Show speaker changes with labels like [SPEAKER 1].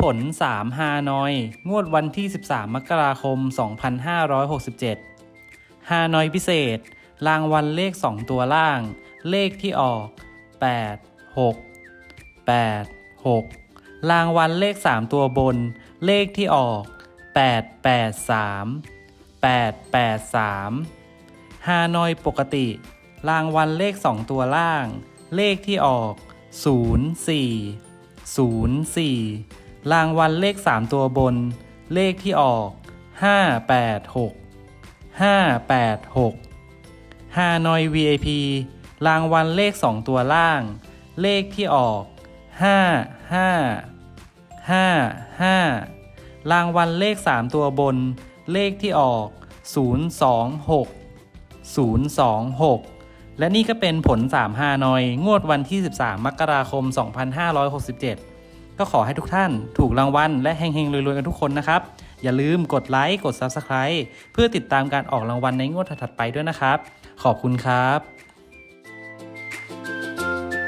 [SPEAKER 1] ผล 3 ฮานอย งวดวันที่ 13 มกราคม 2567 ฮานอยพิเศษ รางวัลเลข 2 ตัวล่าง เลขที่ออก 8 6 8 6 รางวัลเลข 3 ตัวบน เลขที่ออก 8 8 3 8 8 3 ฮานอยปกติ รางวัลเลข 2 ตัวล่าง เลขที่ออก 0 4 0 4 รางวัลเลข 3 ตัวบน เลขที่ออก 5 8 6 5 8 6ฮานอย VIP รางวัลเลข 2 ตัวล่าง เลขที่ออก 5 5 5 5 รางวัลเลข 3 ตัวบน เลขที่ออก 026 026 และนี่ก็เป็นผล 3 ฮานอย งวดวันที่ 13 มกราคม 2567 ก็ขอให้ทุกท่านถูกรางวัลและเฮงๆรวยๆกันทุกคนนะครับ อย่าลืมกดไลค์กด Subscribe เพื่อติดตามการออกรางวัลในงวดถัดไปด้วยนะครับ ขอบคุณครับ